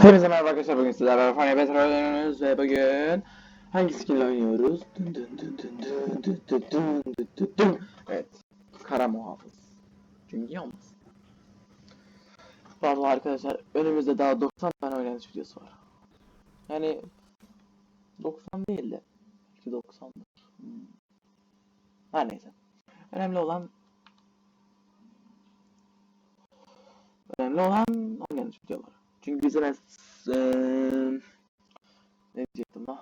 Hepinize merhaba arkadaşlar bugün sizlerle Fanya Petrol oynuyoruz ve bugün hangi skinle oynuyoruz? Dın dın dın dın dın dın dın dın dın dın dın. Evet, kara muhafız. Çünkü yalnız. Vallahi arkadaşlar önümüzde daha 90 tane oynanış videosu var. Yani 90 değil de belki 90'dır. Hmm. Her neyse. Önemli olan önemli olan oynanış videoları. Çünkü bizim es eee, ne diyecektim lan?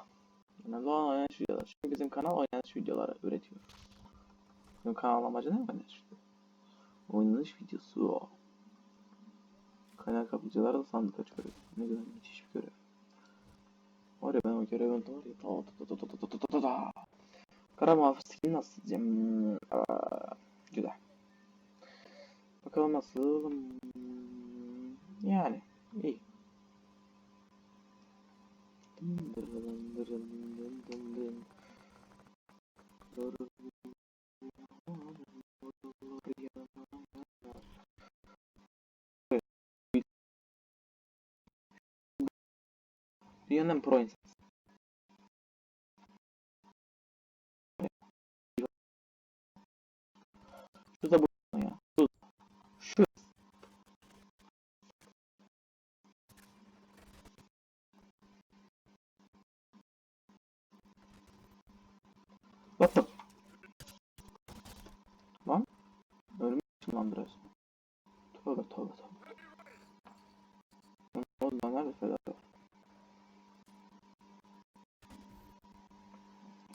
Önemli olan oynanış videoları. Çünkü bizim kanal oynanış videoları üretiyor. Bizim kanal amacı ne oynanış video? Oynanış videosu o. Kaynak kapıcılara da sandık açıyoruz. Ne güzel müthiş bir görev. Var ya ben o görevi var ya. Ta ta ta ta ta ta ta ta ta. Kara muhafız skin nasıl diyeceğim? Güzel. Bakalım nasıl? Hmm, Yani Ei. Wir haben Что за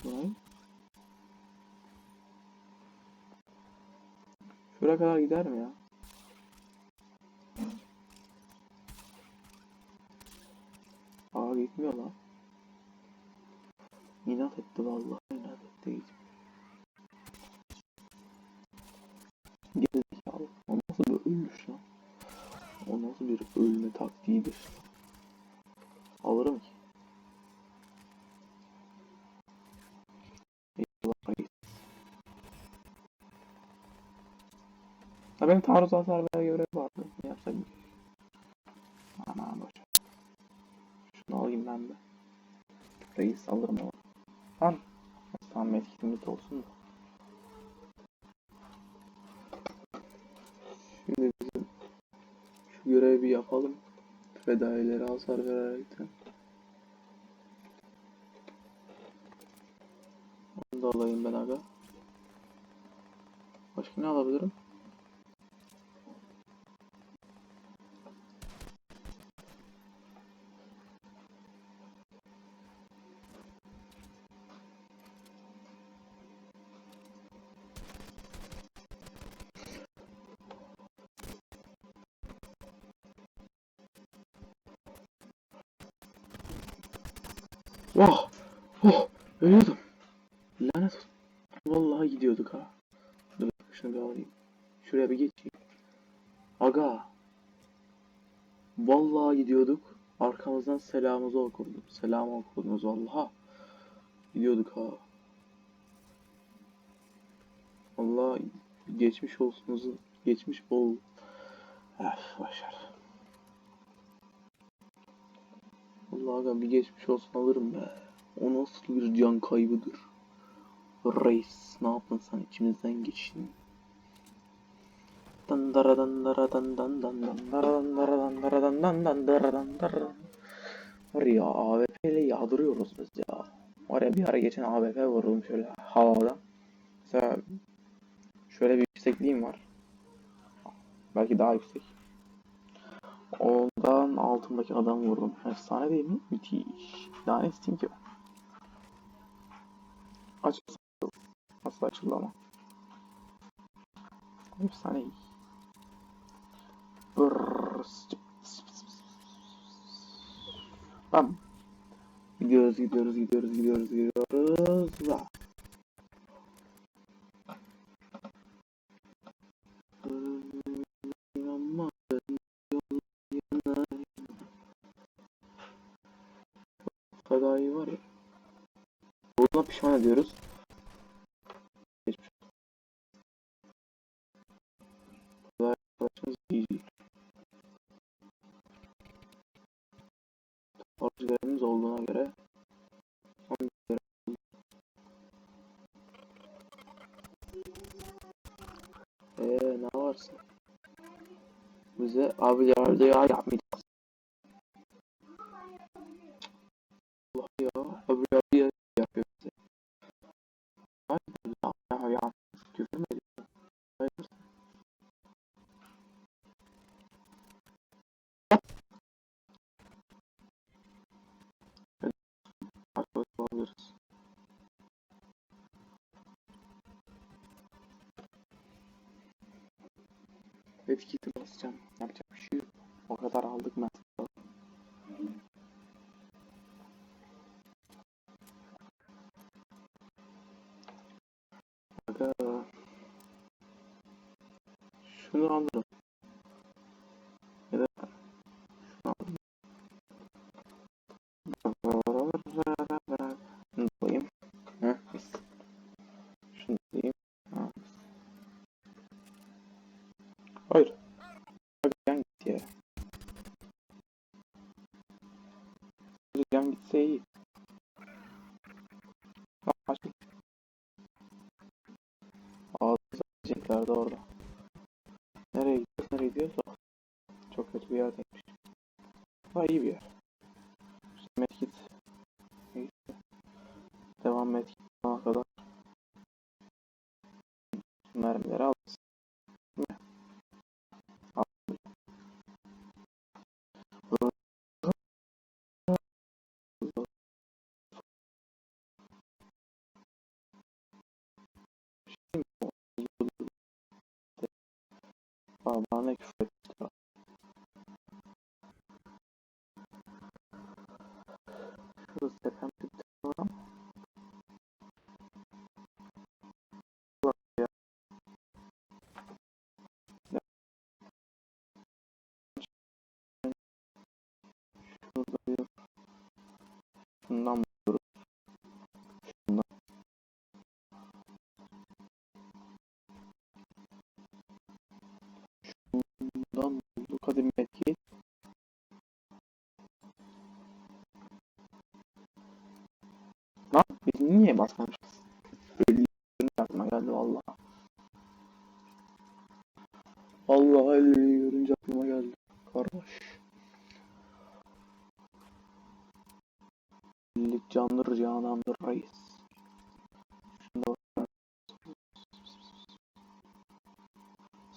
Ne? Şuraya kadar gider mi ya? Aa gitmiyor lan. İnat etti vallahi inat etti gitmiyor. Gerizekalı. O nasıl bir ölmüş lan? O nasıl bir ölme taktiğidir? Taarruz hasar ver görevi vardı. Ne yapsaydım ki? Aman boş. Şunu alayım ben de. Reis alırım ama. Lan. Tamam meskitimiz de olsun da. Şimdi bizim şu görevi bir yapalım. Fedailere hasar vererekten. Onu da alayım ben aga. Başka ne alabilirim? Oh! Oh! Ölüyordum. Lanet olsun. Vallahi gidiyorduk ha. Dur şunu bir alayım. Şuraya bir geçeyim. Aga. Vallahi gidiyorduk. Arkamızdan selamımızı okudum. Selam okudunuz vallaha. Gidiyorduk ha. Vallahi geçmiş olsunuzu geçmiş bol. Öf başar. Vallahi aga bir geçmiş olsun alırım be. O nasıl bir can kaybıdır. Reis ne yaptın sen içimizden geçtin. Dandara dandara dan dan dan dandara dandara dandara dan dan dandara dandara. Var ya AWP ile yağdırıyoruz biz ya. Var ya bir ara geçen AWP vurdum şöyle havada. Mesela şöyle bir yüksekliğim var. Belki daha yüksek. Ondan altındaki adam vurdum. Efsane değil mi? Müthiş. Daha ne isteyeyim ki? Aç. Nasıl açıldı ama? Efsane. Brrrr. Bam. Gidiyoruz, gidiyoruz, gidiyoruz, gidiyoruz, gidiyoruz. Va. daha iyi var ya. Buna pişman ediyoruz. Geçmiş. Daha yaklaşımız iyi değil. Toparcılarımız olduğuna göre Eee ne varsa bize abi yardım yapmayacağız. Allah ya abi abi ya yapıyor bize. Hayır ya ya küfür mü ediyor? Hayır. Arkadaş olabiliriz. Etiketi basacağım. Yapacak bir şey yok. O kadar aldık mı? Şunu alırım. Ya da şunu alırım. Şunu koyayım. Heh, mis. Şunu koyayım. Ha, mis. Hayır. Hadi can git ya. Can gitse iyi. Başka. Ağzımıza geleceklerdi orada. Nereye gidiyoruz, nereye gidiyoruz? Oh. Çok kötü bir yerdeymiş. Ha iyi bir yer. İşte medkit. Neyse. Devam medkit alana kadar. Mermileri alırız. Değil mi? Al. Aa, bana ne küfür etti ya. Şurası tepemde niye basmamışız? Belli aklıma geldi valla. Allah elini görünce aklıma geldi. Kardeş. Birlik candır canandır reis. Şunda.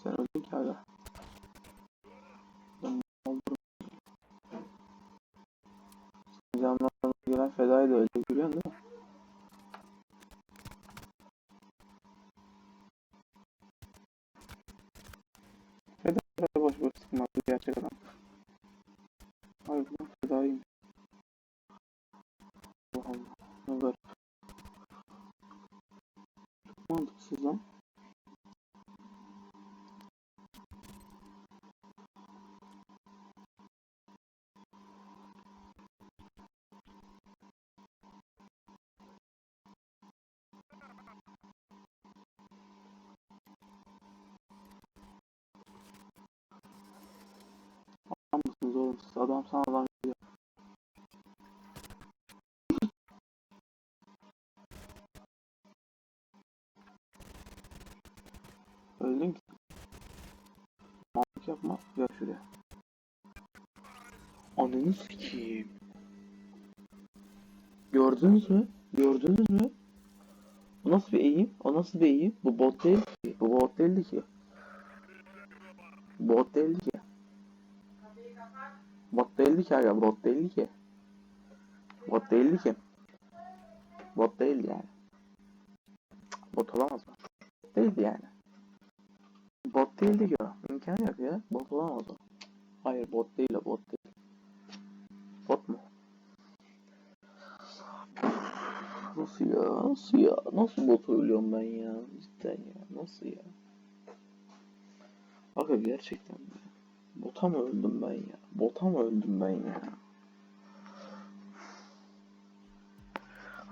Sen öldün ki hala. Ben. Canlarına gelen fedayı da öldü Allah Allah. Ne garip. Çok mantıksız lan. Adam mısınız oğlum siz? Adam sana adam Ananı sikeyim. Gördünüz mü? Gördünüz mü? Bu nasıl bir eğim? O nasıl bir eğim? Bu bot değil ki. Bu bot değildi ki. Bot değildi ki. Bot değildi ki aga. Bot değildi ki. Bot değildi ki. Bot değildi yani. Bot olamaz mı? Değildi yani. Bot değildi ki o. İmkanı yok ya. Bot olamaz o. Hayır bot değil o. Bot değil. Bot mu? Nasıl ya? Nasıl ya? Nasıl bot ölüyorum ben ya? Cidden ya. Nasıl ya? Aga gerçekten mi? Bota mı öldüm ben ya? Bota mı öldüm ben ya?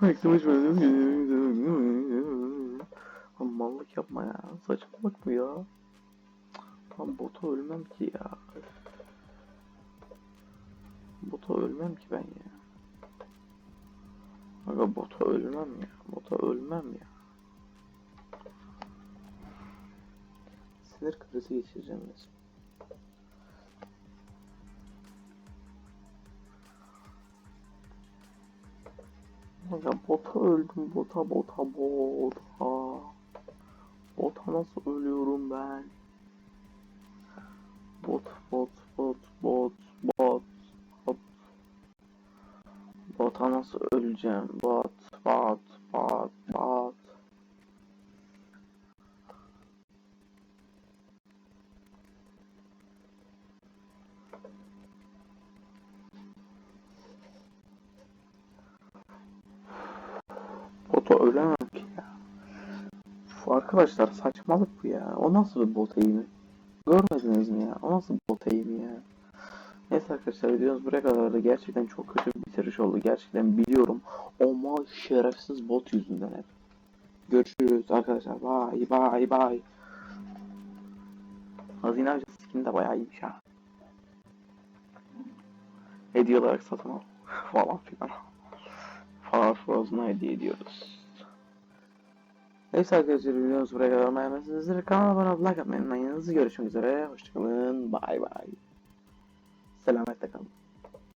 Ay kılıç Lan mallık yapma ya. Saçmalık bu ya. Tam bota ölmem ki ya. Bota ölmem ki ben ya. Aga bota ölmem ya. Bota ölmem ya. Sinir krizi geçireceğim resmen. Aga bota öldüm bota bota bota. Bota nasıl ölüyorum ben? Bot bot bot bot. Bota nasıl öleceğim? Bot bot bot bot. Bota ölemem ki ya. Uf, arkadaşlar saçmalık bu ya. O nasıl bir bot eğimi? Görmediniz mi ya? O nasıl bot eğimi ya? Neyse arkadaşlar videomuz buraya kadardı. Gerçekten çok kötü bir bitiriş oldu. Gerçekten biliyorum. Ama şerefsiz bot yüzünden hep. Görüşürüz arkadaşlar. Bye bye bye. Hazine avcısı skin de bayağı iyiymiş ha. Hediye olarak satın al. falan filan. Far Frozen'a hediye ediyoruz. Neyse arkadaşlar videomuz buraya kadar beğenmezseniz kanala abone olup like atmayı. Görüşmek üzere. Hoşçakalın. Bye bye. ስለመጠቀም